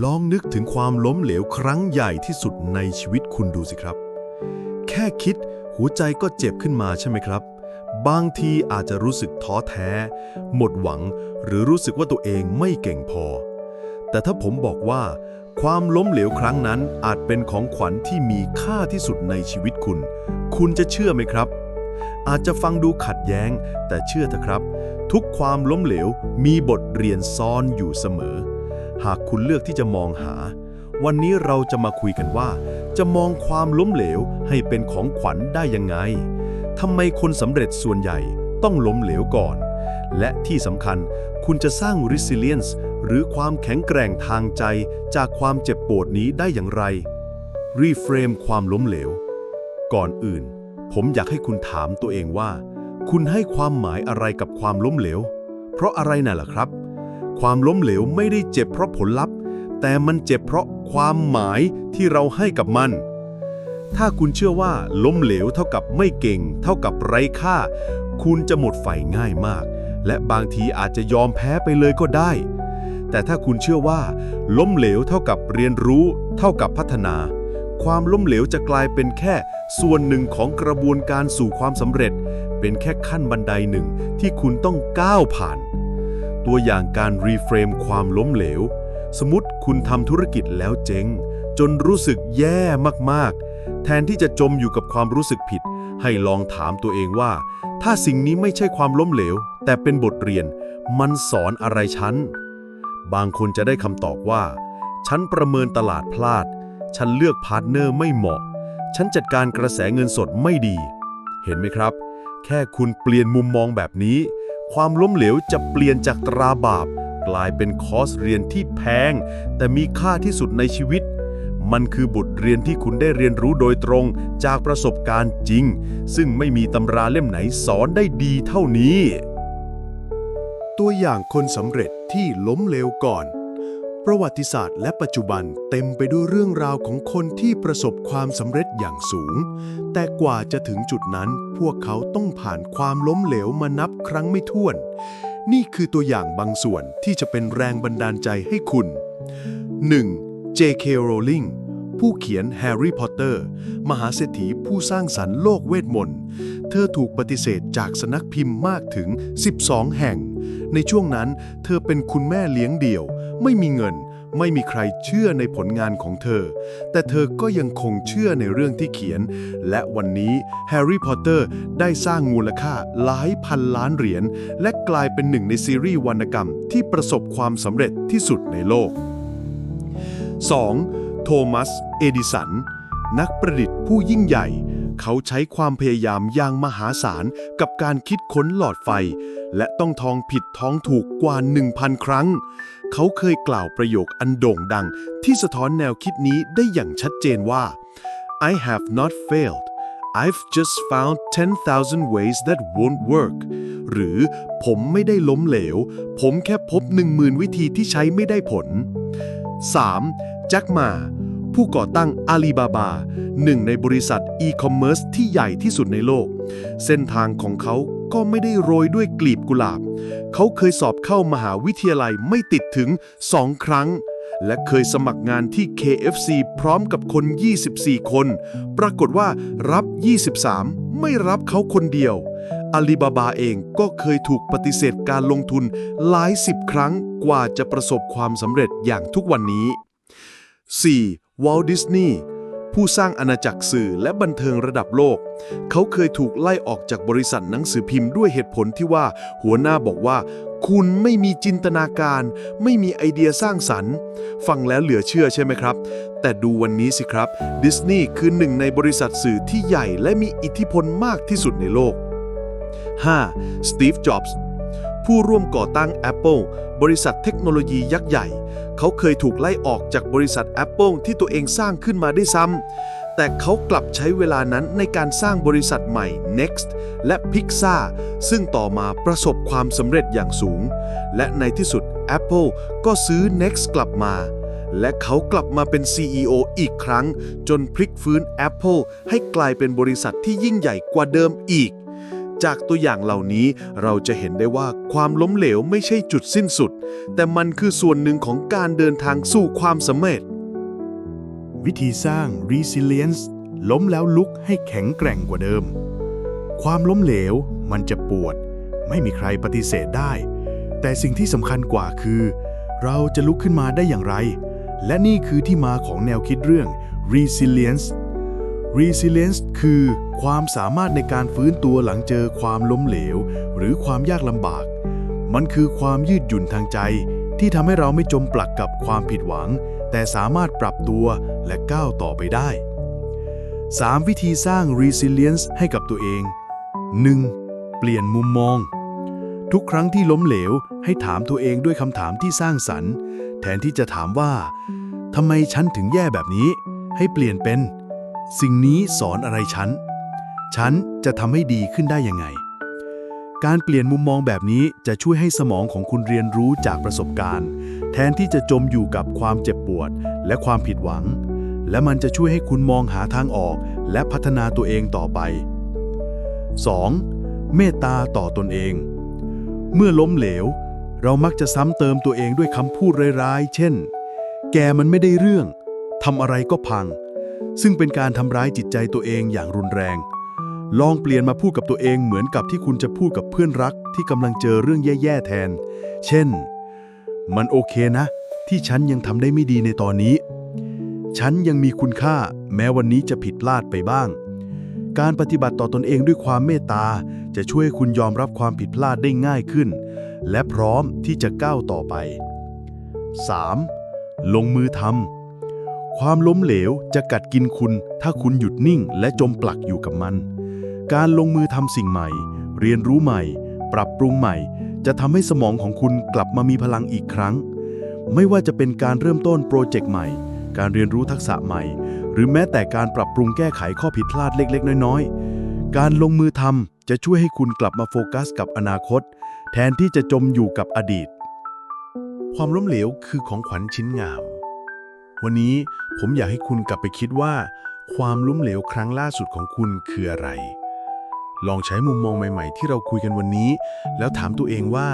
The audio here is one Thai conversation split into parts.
ลองนึกถึงความล้มเหลวครั้งใหญ่ที่สุดในชีวิตคุณดูสิครับ แค่คิดหัวใจก็เจ็บขึ้นมาใช่ไหมครับ บางทีอาจจะรู้สึกท้อแท้ หมดหวัง หรือรู้สึกว่าตัวเองไม่เก่งพอ แต่ถ้าผมบอกว่า ความล้มเหลวครั้งนั้นอาจเป็นของขวัญที่มีค่าที่สุดในชีวิตคุณ คุณจะเชื่อไหมครับ อาจจะฟังดูขัดแย้ง แต่เชื่อเถอะครับ ทุกความล้มเหลวมีบทเรียนซ่อนอยู่เสมอ หากคุณเลือกที่จะมองหา วันนี้เราจะมาคุยกันว่า จะมองความล้มเหลวให้เป็นของขวัญได้ยังไงทำไมคนสำเร็จส่วนใหญ่ต้องล้มเหลวก่อน และที่สำคัญคุณจะสร้าง resilience หรือความแข็งแกร่งทางใจจากความเจ็บปวดนี้ได้อย่างไร reframe ความล้มเหลว ก่อนอื่น ผมอยากให้คุณถามตัวเองว่า คุณให้ความหมายอะไรกับความล้มเหลว เพราะอะไรน่ะล่ะครับ ความล้มเหลวไม่ได้เจ็บเพราะผลลัพธ์ แต่มันเจ็บเพราะความหมายที่เราให้กับมัน ถ้าคุณเชื่อว่าล้มเหลวเท่ากับไม่เก่ง เท่ากับไร้ค่า คุณจะหมดไฟง่ายมาก และบางทีอาจจะยอมแพ้ไปเลยก็ได้ แต่ถ้าคุณเชื่อว่า ล้มเหลวเท่ากับเรียนรู้ เท่ากับพัฒนา ความล้มเหลวจะกลายเป็นแค่ส่วนหนึ่งของกระบวนการสู่ความสำเร็จ เป็นแค่ขั้นบันไดหนึ่งที่คุณต้องก้าวผ่าน ตัวอย่างการรีเฟรมความล้มเหลว สมมติคุณทำธุรกิจแล้วเจ๊ง จนรู้สึกแย่มากๆ แทนที่จะจมอยู่กับความรู้สึกผิด ให้ลองถามตัวเองว่า ถ้าสิ่งนี้ไม่ใช่ความล้มเหลว แต่เป็นบทเรียน มันสอนอะไรฉัน บางคนจะได้คำตอบว่า ฉันประเมินตลาดพลาด ฉันเลือกพาร์ทเนอร์ไม่เหมาะ ฉันจัดการกระแสเงินสดไม่ดี เห็นไหมครับ แค่คุณเปลี่ยนมุมมองแบบนี้ ความล้มเหลวจะเปลี่ยนจากตราบาป กลายเป็นคอร์สเรียนที่แพง แต่มีค่าที่สุดในชีวิต มันคือบทเรียนที่คุณได้เรียนรู้โดยตรงจากประสบการณ์จริง ซึ่งไม่มีตำราเล่มไหนสอนได้ดีเท่านี้ ตัวอย่างคนสำเร็จที่ล้มเหลวก่อน ประวัติศาสตร์และปัจจุบันเต็มไปด้วยเรื่องราวของคนที่ประสบความสำเร็จอย่างสูง แต่กว่าจะถึงจุดนั้น พวกเขาต้องผ่านความล้มเหลวมานับครั้งไม่ถ้วน นี่คือตัวอย่างบางส่วนที่จะเป็นแรงบันดาลใจให้คุณ 1. J.K. Rowling ผู้เขียนแฮร์รี่พอตเตอร์มหาเศรษฐีผู้สร้างสรรค์โลกเวทมนต์ เธอถูกปฏิเสธจากสนักพิมพ์มากถึง 12 แห่ง ในช่วงนั้นเธอเป็นคุณแม่เลี้ยงเดี่ยว ไม่มีเงิน ไม่มีใครเชื่อในผลงานของเธอ แต่เธอก็ยังคงเชื่อในเรื่องที่เขียน และวันนี้แฮร์รี่พอตเตอร์ได้สร้างมูลค่าหลายพันล้านเหรียญและกลายเป็นหนึ่งในซีรีส์วรรณกรรมที่ประสบความสำเร็จที่สุดในโลก 2. โทมัส เอดิสัน นักประดิษฐ์ผู้ยิ่งใหญ่ เขาใช้ความพยายามอย่างมหาศาลกับการคิดค้นหลอดไฟ และต้องทองผิดท้องถูกกว่า 1,000 ครั้ง เขาเคยกล่าวประโยคอันโด่งดังที่สะท้อนแนวคิดนี้ได้อย่างชัดเจนว่า I have not failed I've just found 10,000 ways that won't work หรือผมไม่ได้ล้มเหลว ผมแค่พบ 10,000 วิธีที่ใช้ไม่ได้ผล 3. แจ็คมาผู้ก่อตั้งอาลีบาบาหนึ่งในบริษัทอีคอมเมิร์ซที่ใหญ่ที่สุดในโลก เส้นทางของเขา ก็ไม่ได้โรยด้วยกลีบกุหลาบ เขาเคยสอบเข้ามหาวิทยาลัยไม่ติดถึง2ครั้ง และเคยสมัครงานที่ KFC พร้อมกับคน 24 คน ปรากฏว่ารับ 23 ไม่รับเขาคนเดียวอาลีบาบาเองก็เคยถูกปฏิเสธการลงทุนหลายสิบครั้งกว่าจะประสบความสำเร็จอย่างทุกวันนี้ 4. วอลดิสนีย์ ผู้สร้างอาณาจักรสื่อและบันเทิงระดับโลก เขาเคยถูกไล่ออกจากบริษัทหนังสือพิมพ์ด้วยเหตุผลที่ว่า หัวหน้าบอกว่า คุณไม่มีจินตนาการ ไม่มีไอเดียสร้างสรรค์ ฟังแล้วเหลือเชื่อใช่ไหมครับ แต่ดูวันนี้สิครับดิสนีย์คือหนึ่งในบริษัทสื่อที่ใหญ่และมีอิทธิพลมากที่สุดในโลก 5. สตีฟ จ็อบส์ ผู้ร่วมก่อตั้ง Apple บริษัทเทคโนโลยียักษ์ใหญ่ เขาเคยถูกไล่ออกจากบริษัท Apple ที่ตัวเองสร้างขึ้นมาได้ซ้ำ แต่เขากลับใช้เวลานั้นในการสร้างบริษัทใหม่ Next และ Pixar ซึ่งต่อมาประสบความสำเร็จอย่างสูง และในที่สุด Apple ก็ซื้อ Next กลับมา และเขากลับมาเป็น CEO อีกครั้ง จนพลิกฟื้น Apple ให้กลายเป็นบริษัทที่ยิ่งใหญ่กว่าเดิมอีก จากตัวอย่างเหล่านี้เราจะเห็นได้ว่าความล้มเหลวไม่ใช่จุดสิ้นสุด แต่มันคือส่วนหนึ่งของการเดินทางสู่ความสำเร็จ วิธีสร้าง resilience ล้มแล้วลุกให้แข็งแกร่งกว่าเดิม ความล้มเหลวมันจะปวด ไม่มีใครปฏิเสธได้ แต่สิ่งที่สำคัญกว่าคือ เราจะลุกขึ้นมาได้อย่างไร และนี่คือที่มาของแนวคิดเรื่อง resilience resilience คือความสามารถในการฟื้นตัวหลังเจอความล้มเหลว หรือความยากลำบาก มันคือความยืดหยุ่นทางใจ ที่ทำให้เราไม่จมปลักกับความผิดหวัง แต่สามารถปรับตัวและก้าวต่อไปได้ 3. วิธีสร้าง resilience ให้กับตัวเอง 1. เปลี่ยนมุมมอง ทุกครั้งที่ล้มเหลว ให้ถามตัวเองด้วยคำถามที่สร้างสรรค์ แทนที่จะถามว่าทำไมฉันถึงแย่แบบนี้ ให้เปลี่ยนเป็น สิ่งนี้สอนอะไรฉัน ฉันจะทำให้ดีขึ้นได้ยังไง การเปลี่ยนมุมมองแบบนี้จะช่วยให้สมองของคุณเรียนรู้จากประสบการณ์ แทนที่จะจมอยู่กับความเจ็บปวดและความผิดหวัง และมันจะช่วยให้คุณมองหาทางออกและพัฒนาตัวเองต่อไป 2. เมตตาต่อตนเอง เมื่อล้มเหลว เรามักจะซ้ำเติมตัวเองด้วยคำพูดร้ายๆ เช่น แกมันไม่ได้เรื่องทำอะไรก็พัง ซึ่งเป็นการทำร้ายจิตใจตัวเองอย่างรุนแรง ลองเปลี่ยนมาพูดกับตัวเองเหมือนกับที่คุณจะพูดกับเพื่อนรักที่กำลังเจอเรื่องแย่ๆแทน เช่น มันโอเคนะ ที่ฉันยังทำได้ไม่ดีในตอนนี้ ฉันยังมีคุณค่าแม้วันนี้จะผิดพลาดไปบ้าง การปฏิบัติต่อตนเองด้วยความเมตตา จะช่วยคุณยอมรับความผิดพลาดได้ง่ายขึ้น และพร้อมที่จะก้าวต่อไป 3. ลงมือทำ ความล้มเหลวจะกัดกินคุณ ถ้าคุณหยุดนิ่งและจมปลักอยู่กับมัน การลงมือทำสิ่งใหม่ เรียนรู้ใหม่ ปรับปรุงใหม่ จะทำให้สมองของคุณกลับมามีพลังอีกครั้ง ไม่ว่าจะเป็นการเริ่มต้นโปรเจกต์ใหม่ การเรียนรู้ทักษะใหม่ หรือแม้แต่การปรับปรุงแก้ไขข้อผิดพลาดเล็ก ๆ น้อย ๆ การลงมือทำจะช่วยให้คุณกลับมาโฟกัสกับอนาคต แทนที่จะจมอยู่กับอดีต ความล้มเหลวคือของขวัญชิ้นงาม วันนี้ผมอยากให้คุณกลับไปคิดว่า ความล้มเหลวครั้งล่าสุดของคุณคืออะไร ลองใช้มุมมองใหม่ ๆ ที่เราคุยกันวันนี้ แล้วถามตัวเองว่า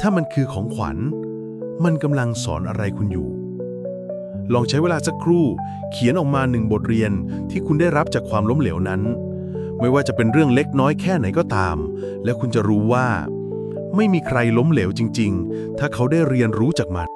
ถ้ามันคือของขวัญ มันกำลังสอนอะไรคุณอยู่ ลองใช้เวลาสักครู่ เขียนออกมาหนึ่งบทเรียนที่คุณได้รับจากความล้มเหลวนั้น ไม่ว่าจะเป็นเรื่องเล็กน้อยแค่ไหนก็ตาม และคุณจะรู้ว่า ไม่มีใครล้มเหลวจริง ๆ ถ้าเขาได้เรียนรู้จากมัน